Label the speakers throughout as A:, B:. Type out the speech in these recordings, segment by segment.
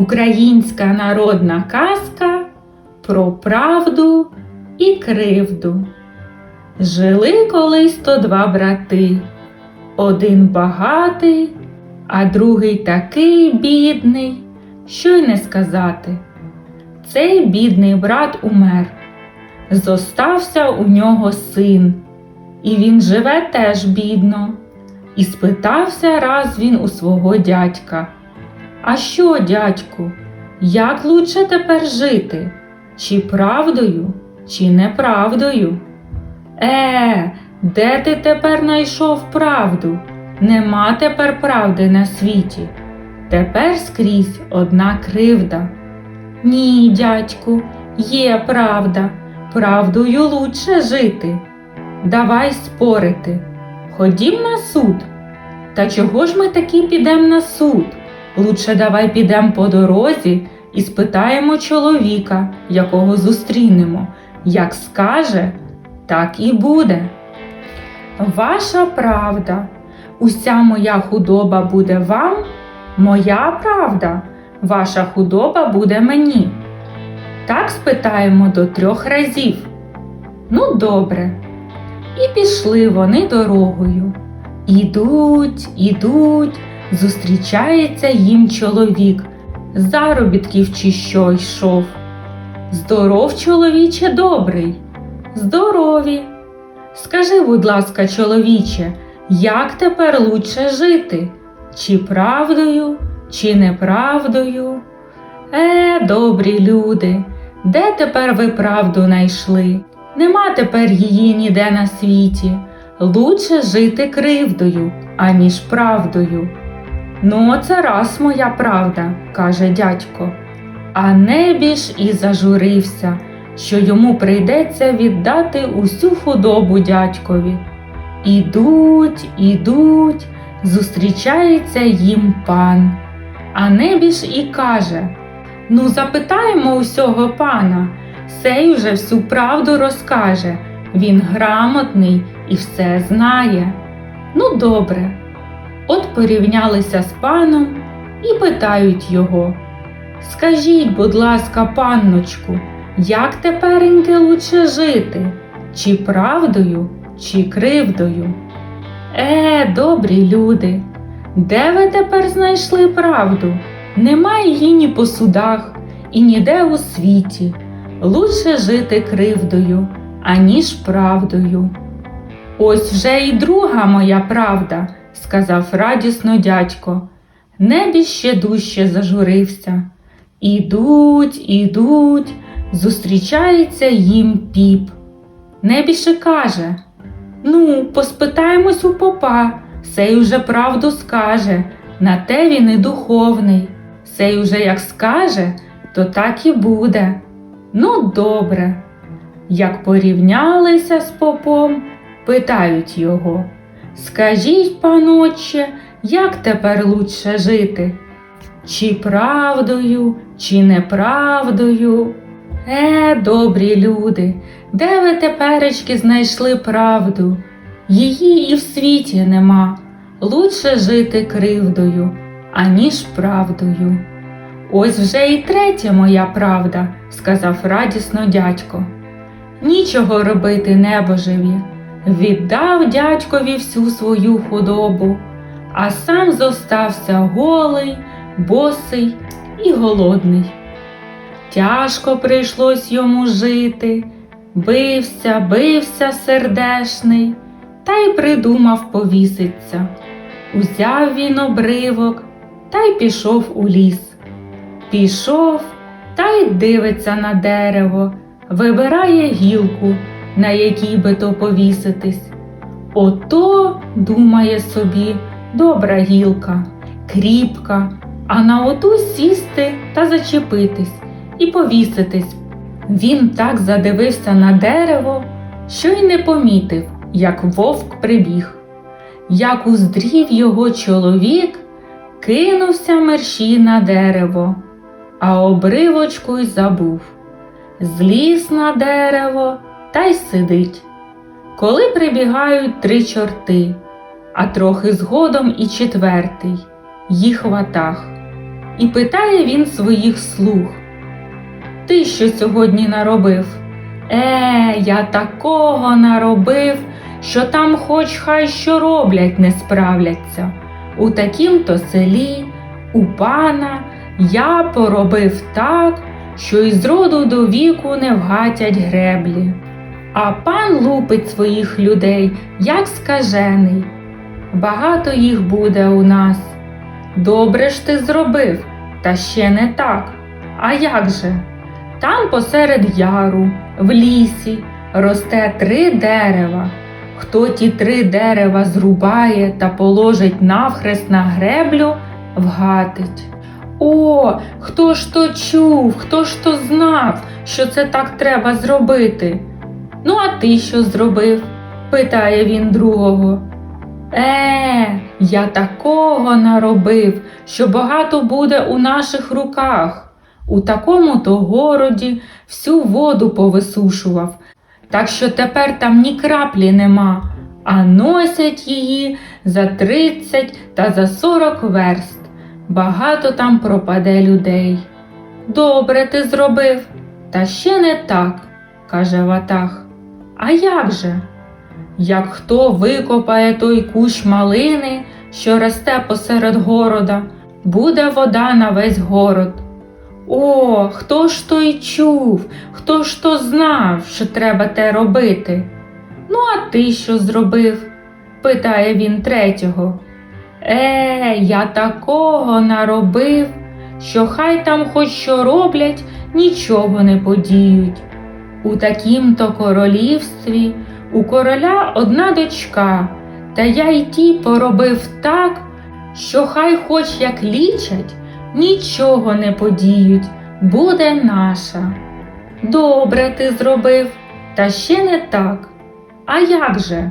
A: Українська народна казка про правду і кривду. Жили колись то два брати. Один багатий, а другий такий бідний, що й не сказати. Цей бідний брат умер. Зостався у нього син, і він живе теж бідно. І спитався раз він у свого дядька. А що, дядьку, як лучше тепер жити? Чи правдою, чи неправдою? Е, де ти тепер найшов правду? Нема тепер правди на світі. Тепер скрізь одна кривда. Ні, дядьку, є правда. Правдою лучше жити. Давай спорити. Ходім на суд. Та чого ж ми таки підемо на суд? Лучше давай підемо по дорозі і спитаємо чоловіка, якого зустрінемо. Як скаже, так і буде. Ваша правда, уся моя худоба буде вам, моя правда, ваша худоба буде мені. Так спитаємо до трьох разів. Ну, добре. І пішли вони дорогою. Ідуть, ідуть, зустрічається їм чоловік, заробітків чи що йшов. Здоров, чоловіче, добрий. Здорові. Скажи, будь ласка, чоловіче, як тепер лучше жити? Чи правдою, чи неправдою? Е, добрі люди, де тепер ви правду найшли? Нема тепер її ніде на світі. Лучше жити кривдою, аніж правдою. Ну, це раз моя правда, каже дядько. А небіж і зажурився, що йому прийдеться віддати усю худобу дядькові. Ідуть, ідуть, зустрічається їм пан. А небіж і каже Ну, запитаємо усього пана, сей уже всю правду розкаже. Він грамотний і все знає. Ну, добре. От порівнялися з паном і питають його. Скажіть, будь ласка, панночку, як тепереньки лучше жити? Чи правдою, чи кривдою? Е, добрі люди, де ви тепер знайшли правду? Нема її ні по судах, і ніде у світі. Лучше жити кривдою, аніж правдою. Ось вже і друга моя правда, сказав радісно дядько. Небі ще дужче зажурився. Ідуть, ідуть, зустрічається їм піп. Небіше каже Ну, поспитаємось у попа, сей уже правду скаже, на те він і духовний. Сей уже як скаже, то так і буде. Ну, добре. Як порівнялися з попом, питають його Скажіть, паноче, як тепер лучше жити? Чи правдою, чи неправдою? Е, добрі люди, де ви теперечки знайшли правду? Її і в світі нема. Лучше жити кривдою, аніж правдою. Ось вже і третя моя правда, сказав радісно дядько. Нічого робити небожеві. Віддав дядькові всю свою худобу, а сам зостався голий, босий і голодний. Тяжко прийшлось йому жити, бився, бився сердешний, та й придумав повіситься. Узяв він обривок та й пішов у ліс. Пішов та й дивиться на дерево, вибирає гілку, на якій би то повіситись. Ото, думає собі, добра гілка, кріпка, а на оту сісти та зачепитись і повіситись. Він так задивився на дерево, що й не помітив, як вовк прибіг. Як уздрів його чоловік, кинувся мерщій на дерево, а обривочку й забув. Зліз на дерево та й сидить. Коли прибігають три чорти, а трохи згодом і четвертий, їх ватах. І питає він своїх слуг. Ти що сьогодні наробив? Е, я такого наробив, що там хоч хай що роблять, не справляться. У такім-то селі, у пана, я поробив так, що із роду до віку не вгатять греблі. А пан лупить своїх людей, як скажений. Багато їх буде у нас. Добре ж ти зробив, та ще не так. А як же? Там посеред яру, в лісі, росте три дерева. Хто ті три дерева зрубає та положить навхрест на греблю, вгатить. О, хто ж то чув, хто ж то знав, що це так треба зробити? Ну, а ти що зробив? питає він другого. Е, я такого наробив, що багато буде у наших руках. У такому то городі всю воду повисушував, так що тепер там ні краплі нема, а носять її за тридцять та за сорок верст. Багато там пропаде людей. Добре ти зробив, та ще не так, каже Ватах. А як же? Як хто викопає той кущ малини, що росте посеред города, буде вода на весь город. О, хто ж то й чув, хто ж то знав, що треба те робити? Ну, а ти що зробив? питає він третього. Е, я такого наробив, що хай там хоч що роблять, нічого не подіють. У такім-то королівстві у короля одна дочка, та я й ті поробив так, що хай хоч як лічать, нічого не подіють, буде наша. Добре ти зробив, та ще не так. А як же?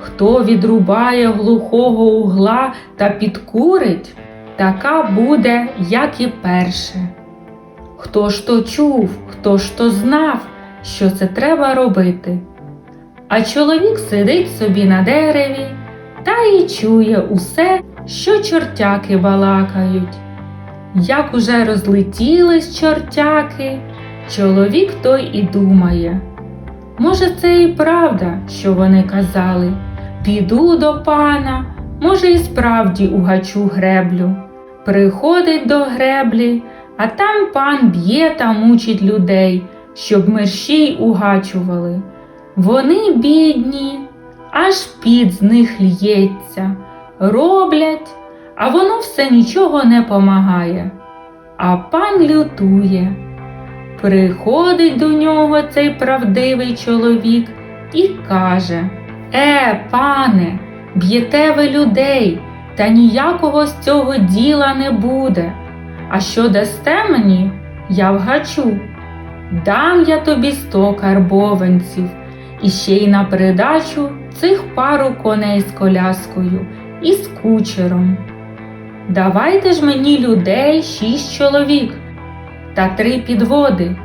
A: Хто відрубає глухого угла та підкурить, така буде, як і перше. Хто ж то чув, хто ж то знав, що це треба робити? А чоловік сидить собі на дереві та й чує усе, що чортяки балакають. Як уже розлетілись чортяки, чоловік той і думає. Може, це і правда, що вони казали. Піду до пана, може, і справді угачу греблю. Приходить до греблі, а там пан б'є та мучить людей, щоб мерщій угачували. Вони бідні, аж під з них лється, роблять, а воно все нічого не помагає. А пан лютує. Приходить до нього цей правдивий чоловік і каже Е, пане, б'єте ви людей, та ніякого з цього діла не буде. А що дасте мені, я вгачу. Дам я тобі сто карбованців, і ще й на придачу цих пару коней з коляскою і з кучером. Давайте ж мені людей шість чоловік та три підводи.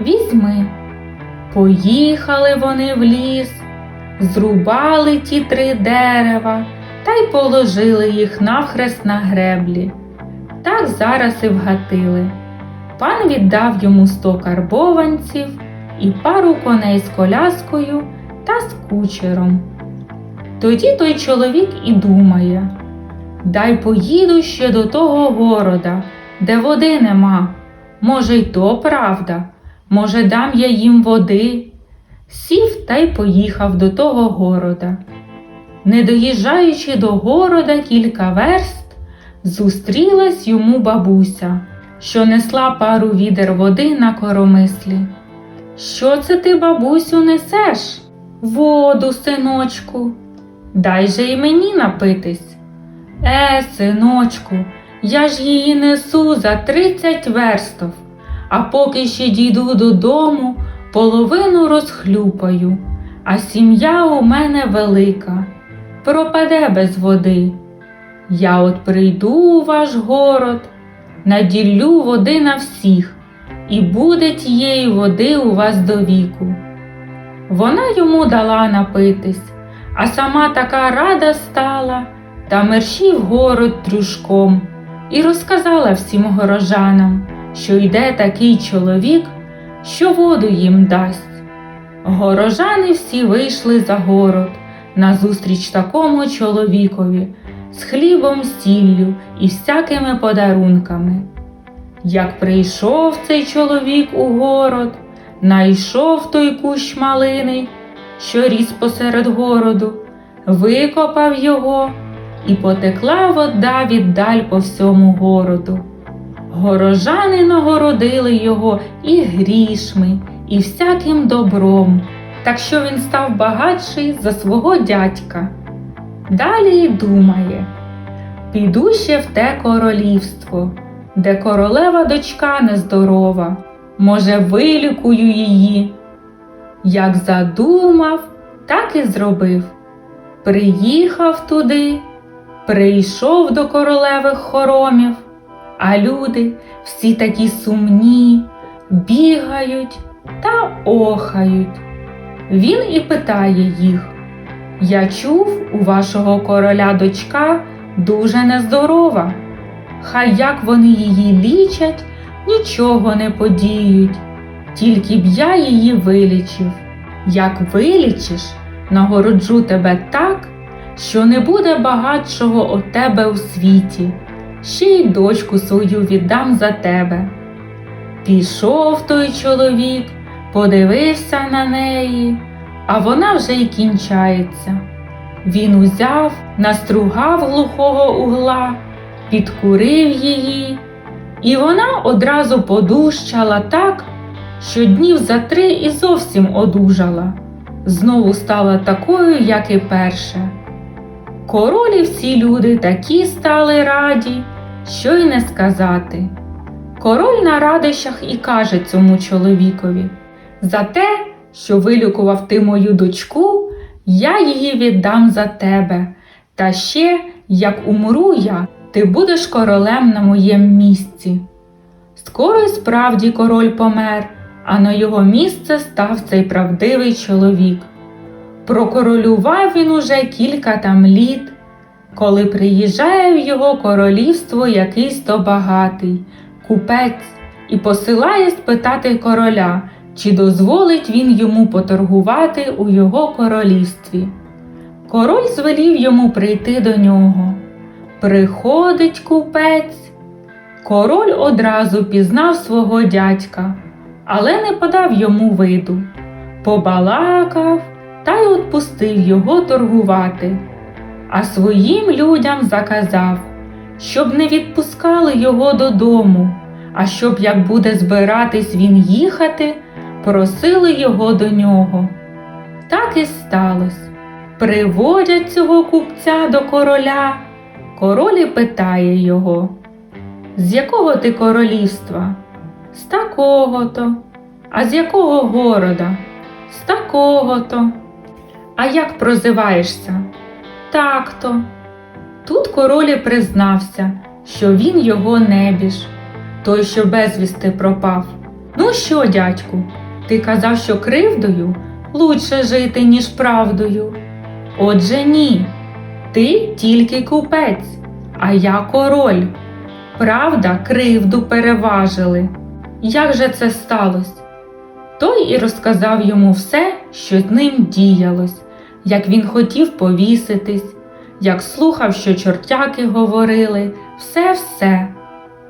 A: Візьми. Поїхали вони в ліс, зрубали ті три дерева та й положили їх навхрест на греблі. Так зараз і вгатили. Пан віддав йому сто карбованців і пару коней з коляскою та з кучером. Тоді той чоловік і думає Дай поїду ще до того города, де води нема. Може, й то правда, може, дам я їм води. Сів та й поїхав до того города. Не доїжджаючи до города кілька верст, зустрілась йому бабуся, що несла пару відер води на коромислі. Що це ти, бабусю, несеш? Воду, синочку. Дай же й мені напитись. Е, синочку, я ж її несу за тридцять верстов, а поки ще дійду додому, половину розхлюпаю, а сім'я у мене велика, пропаде без води. Я от прийду у ваш город, наділлю води на всіх, і буде тієї води у вас до віку. Вона йому дала напитись, а сама така рада стала та мерщій в город трюшком. і розказала всім горожанам, що йде такий чоловік, що воду їм дасть. Горожани всі вийшли за город назустріч такому чоловікові з хлібом, сіллю і всякими подарунками. Як прийшов цей чоловік у город, найшов той кущ малини, що ріс посеред городу, викопав його, і потекла вода віддаль по всьому городу. Горожани нагородили його і грішми, і всяким добром, так що він став багатший за свого дядька. Далі думає піду ще в те королівство, де королева дочка нездорова, може, вилікую її. Як задумав, так і зробив. Приїхав туди, прийшов до королевих хоромів, а люди всі такі сумні, бігають та охають. Він і питає їх Я чув, у вашого короля дочка дуже нездорова. Хай як вони її лічать, нічого не подіють, тільки б я її вилічив. Як вилічиш, нагороджу тебе так, що не буде багатшого от тебе у світі, ще й дочку свою віддам за тебе. Пішов той чоловік, подивився на неї, а вона вже й кінчається. Він узяв, настругав глухого угла, підкурив її, і вона одразу подущала так, що днів за три і зовсім одужала, знову стала такою, як і перше. Король і всі люди такі стали раді, що й не сказати. Король на радощах і каже цьому чоловікові за те, що вилікував ти мою дочку, я її віддам за тебе. Та ще, як умру я, ти будеш королем на моєму місці. Скоро й справді король помер, а на його місце став цей правдивий чоловік. Прокоролював він уже кілька там літ, коли приїжджає в його королівство якийсь то багатий, купець, і посилає спитати короля, чи дозволить він йому поторгувати у його королівстві. Король звелів йому прийти до нього. Приходить купець. Король одразу пізнав свого дядька, але не подав йому виду. Побалакав та й отпустив його торгувати, а своїм людям заказав, щоб не відпускали його додому, а щоб, як буде збиратись він їхати, просили його до нього. Так і сталося. Приводять цього купця до короля. Король і питає його, з якого ти королівства? З такого то. А з якого города? З такого то. А як прозиваєшся? Так то. Тут король і признався, що він його небіж, той, що безвісти пропав. Ну що, дядьку, ти казав, що кривдою лучше жити, ніж правдою. Отже ні, ти тільки купець, а я король. Правда, кривду переважили. Як же це сталося? Той і розказав йому все, що з ним діялось, як він хотів повіситись, як слухав, що чортяки говорили, все-все.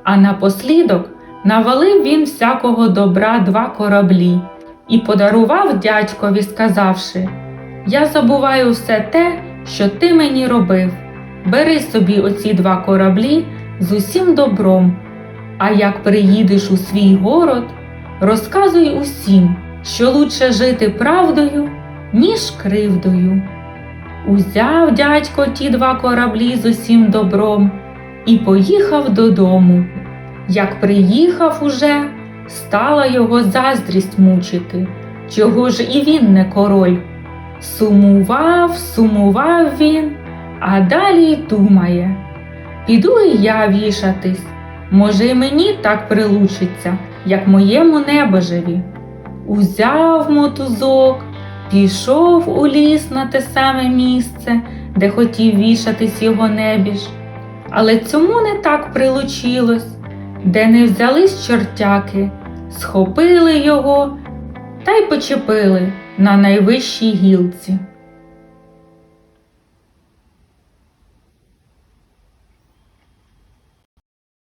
A: А напослідок навалив він всякого добра два кораблі і подарував дядькові, сказавши Я забуваю все те, що ти мені робив. Бери собі оці два кораблі з усім добром, а як приїдеш у свій город, розказуй усім, що лучше жити правдою, ніж кривдою. Узяв дядько ті два кораблі з усім добром і поїхав додому. Як приїхав уже, стала його заздрість мучити, чого ж і він не король. Сумував, сумував він, а далі й думає піду і я вішатись, може, й мені так прилучиться, як моєму небожеві. Узяв мотузок, пішов у ліс на те саме місце, де хотів вішатись його небіж. Але цьому не так прилучилось, де не взялись чортяки, схопили його та й почепили на найвищій гілці.